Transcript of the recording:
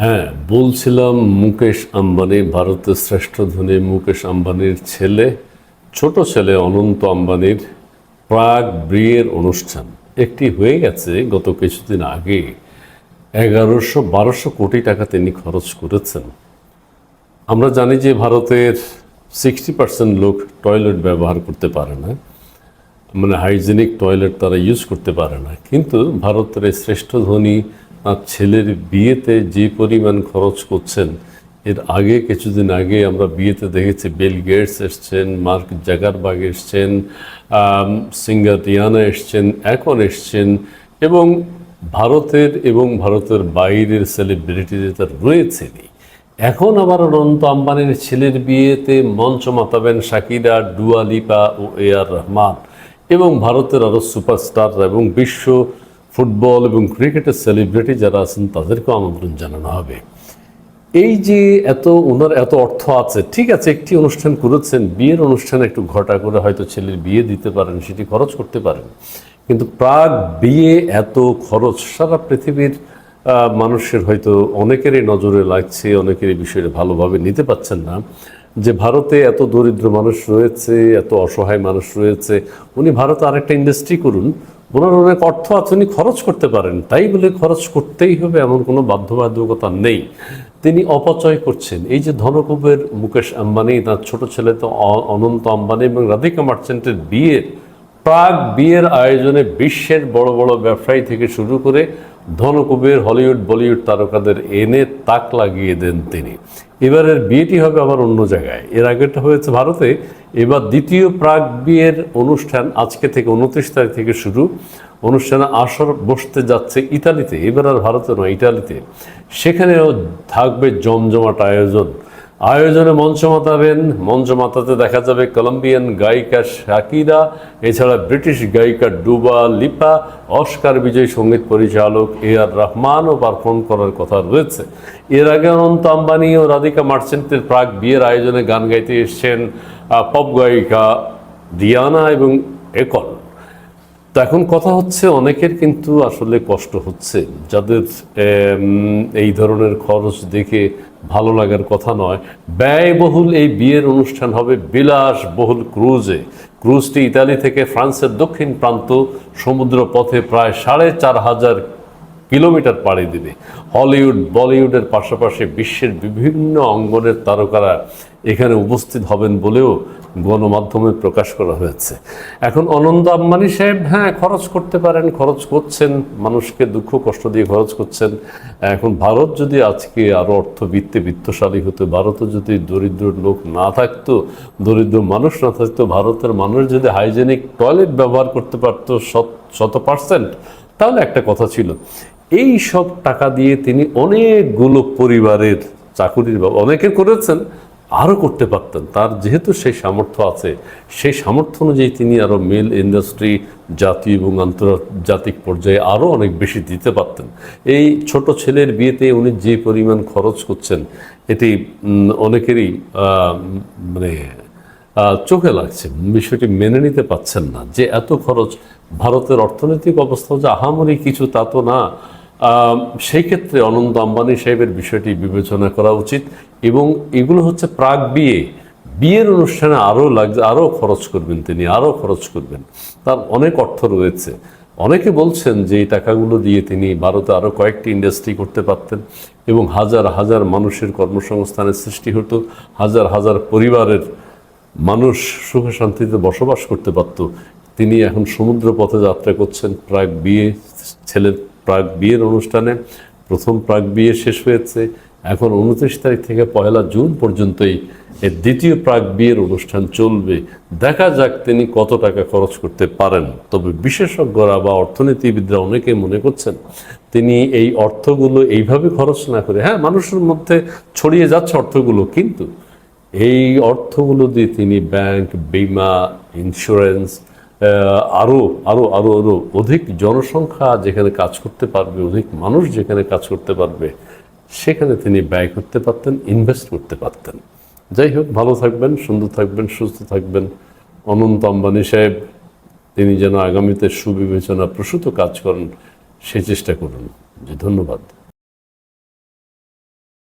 হ্যাঁ বলছিলাম মুকেশ আম্বানি, ভারতের শ্রেষ্ঠ ধনী মুকেশ আম্বানির ছেলে, ছোট ছেলে অনন্ত আম্বানির প্রাগ বিয়ের অনুষ্ঠান। একটি হয়ে গেছে গত কিছুদিন আগে। এগারোশো বারোশো কোটি টাকা তিনি খরচ করেছেন। আমরা জানি যে ভারতের সিক্সটি পার্সেন্ট লোক টয়লেট ব্যবহার করতে পারে না। মানে হাইজেনিক টয়লেট তারা ইউজ করতে পারে না। কিন্তু ভারতের শ্রেষ্ঠ ধনী আর ছেলের বিয়েতে যে পরিমাণ খরচ করছেন, এর আগে কিছুদিন আগে আমরা বিয়েতে দেখেছি বেল গেটস এসছেন, মার্ক জাগারবাগ এসছেন সিঙ্গার রিয়ানা এসছেন, এখন এসছেন এবং ভারতের এবং ভারতের বাইরের সেলিব্রিটিদের রয়েছেনই এখন আবার অনন্ত আম্বানির ছেলের বিয়েতে মঞ্চ মাতাবেন শাকিরা ডুয়া লিপা ও এ আর রহমান এবং ভারতের আরও সুপারস্টাররা এবং বিশ্ব ফুটবল এবং ক্রিকেটের সেলিব্রিটি যারা আছেন, তাদেরকেও আমন্ত্রণ জানানো হবে। এই যে এত ওনার এত অর্থ আছে, ঠিক আছে, একটি অনুষ্ঠান করেছেন, বিয়ের অনুষ্ঠানে একটু ঘটা করে হয়তো ছেলের বিয়ে দিতে পারেন, সেটি খরচ করতে পারেন। কিন্তু প্রাগ বিয়ে এত খরচ, সারা পৃথিবীর মানুষের হয়তো অনেকেরই নজরে লাগছে, অনেকেরই বিষয়টা ভালোভাবে নিতে পাচ্ছেন না। যে ভারতে এত দরিদ্র মানুষ রয়েছে, এত অসহায় মানুষ রয়েছে, উনি ভারতে আরেকটা ইন্ডাস্ট্রি করুন ওনার অনেক অর্থ আছে উনি খরচ করতে পারেন। তাই বলে খরচ করতেই হবে এমন কোনো বাধ্যবাধকতা নেই। তিনি অপচয় করছেন। এই যে ধনকুবের মুকেশ আম্বানি, তার ছোট ছেলে তো অনন্ত আম্বানি এবং রাধিকা মার্চেন্টের বিয়ের প্রাক বিয়ের আয়োজনে বিশ্বের বড় বড় ব্যবসায়ী থেকে শুরু করে ধনকুবের হলিউড বলিউড তারকাদের এনে তাক লাগিয়ে দেন তিনি। এবারের বিয়েটি হবে আবার অন্য জায়গায়। এর আগেরটা হয়েছে ভারতে। এবার দ্বিতীয় প্রাক বিয়ের অনুষ্ঠান আজকে থেকে উনত্রিশ তারিখ থেকে শুরু। অনুষ্ঠানে আসর বসতে যাচ্ছে ইতালিতে। এবার আর ভারতে নয় ইতালিতে সেখানেও থাকবে জমজমাট আয়োজন। আয়োজনে মঞ্চ মাতাবেন। মঞ্চ মাতাতে দেখা যাবে কলম্বিয়ান গায়িকা শাকিরা, এছাড়া ব্রিটিশ গায়িকা ডুবা লিপা, অস্কার বিজয়ী সংগীত পরিচালক এ আর রহমানও পারফর্ম করার কথা রয়েছে। এর আগে অনন্ত আম্বানি ও রাধিকা মার্চেন্টের প্রাক বিয়ের আয়োজনে গান গাইতে এসছেন পপ গায়িকা রিয়ানা এবং একল। তো এখন কথা হচ্ছে অনেকের কিন্তু আসলে কষ্ট হচ্ছে। যাদের এই ধরনের খরচ দেখে ভালো লাগার কথা নয়। ব্যয়বহুল এই বিয়ের অনুষ্ঠান হবে বিলাসবহুল ক্রুজে। ক্রুজটি ইতালি থেকে ফ্রান্সের দক্ষিণ প্রান্ত সমুদ্র পথে প্রায় সাড়ে চার হাজার কিলোমিটার পাড়ি দিবে। হলিউড, বলিউডের পাশাপাশি বিশ্বের বিভিন্ন অঙ্গনের তারকারা এখানে উপস্থিত হবেন বলেও গণমাধ্যমে প্রকাশ করা হয়েছে। এখন অনন্ত আম্বানি সাহেব হ্যাঁ খরচ করতে পারেন, খরচ করছেন, মানুষকে দুঃখ কষ্ট দিয়ে খরচ করছেন। এখন ভারত যদি আজকে আরও অর্থবিত্তে বিত্তশালী হতো ভারতে যদি দরিদ্র লোক না থাকতো, দরিদ্র মানুষ না থাকতো, ভারতের মানুষ যদি হাইজেনিক টয়লেট ব্যবহার করতে পারতো শত শত পার্সেন্ট, তাহলে একটা কথা ছিল এই সব টাকা দিয়ে তিনি অনেকগুলো পরিবারের চাকুরির অনেকে করেছেন, আরও করতে পারতেন। তার যেহেতু সেই সামর্থ্য আছে, সেই সামর্থ্য অনুযায়ী তিনি আরও মিল ইন্ডাস্ট্রি জাতীয় এবং আন্তর্জাতিক পর্যায়ে আরও অনেক বেশি দিতে পারতেন। এই ছোট ছেলের বিয়েতে উনি যে পরিমাণ খরচ করছেন, এটি অনেকেরই মানে চোখে লাগছে। বিষয়টি মেনে নিতে পাচ্ছেন না যে এত খরচ, ভারতের অর্থনৈতিক অবস্থা যে আহামরি কিছু তা তো না। সেই ক্ষেত্রে অনন্ত আম্বানি সাহেবের বিষয়টি বিবেচনা করা উচিত এবং এগুলো হচ্ছে প্রাক বিয়ে। বিয়ের অনুষ্ঠানে আরও লাগছে আরও খরচ করবেন তিনি আরও খরচ করবেন। তার অনেক অর্থ রয়েছে। অনেকে বলছেন যে এই টাকাগুলো দিয়ে তিনি ভারতে আরও কয়েকটি ইন্ডাস্ট্রি করতে পারতেন এবং হাজার হাজার মানুষের কর্মসংস্থানের সৃষ্টি হতো, হাজার হাজার পরিবারের মানুষ সুখে শান্তিতে বসবাস করতে পারত। তিনি এখন সমুদ্র পথে যাত্রা করছেন প্রায় বিয়ে ছেলের প্রাক বিয়ের অনুষ্ঠানে প্রথম প্রাক বিয়ে শেষ হয়েছে। এখন উনত্রিশ তারিখ থেকে পয়লা জুন পর্যন্তই এর দ্বিতীয় প্রাক বিয়ের অনুষ্ঠান চলবে। দেখা যাক তিনি কত টাকা খরচ করতে পারেন। তবে বিশেষজ্ঞরা বা অর্থনীতিবিদরা অনেকে মনে করছেন, তিনি এই অর্থগুলো এইভাবে খরচ না করে হ্যাঁ মানুষের মধ্যে ছড়িয়ে যাচ্ছে অর্থগুলো, কিন্তু এই অর্থগুলো দিয়ে তিনি ব্যাংক, বিমা, ইন্স্যুরেন্স আরও আরও আরও আরও অধিক জনসংখ্যা যেখানে কাজ করতে পারবে, অধিক মানুষ যেখানে কাজ করতে পারবে, সেখানে তিনি ব্যয় করতে পারতেন ইনভেস্ট করতে পারতেন। যাই হোক, ভালো থাকবেন, সুন্দর থাকবেন, সুস্থ থাকবেন। অনন্ত আম্বানি সাহেব, তিনি যেন আগামীতে সুবিবেচনা প্রসূত কাজ করেন, সে চেষ্টা করুন। জি ধন্যবাদ।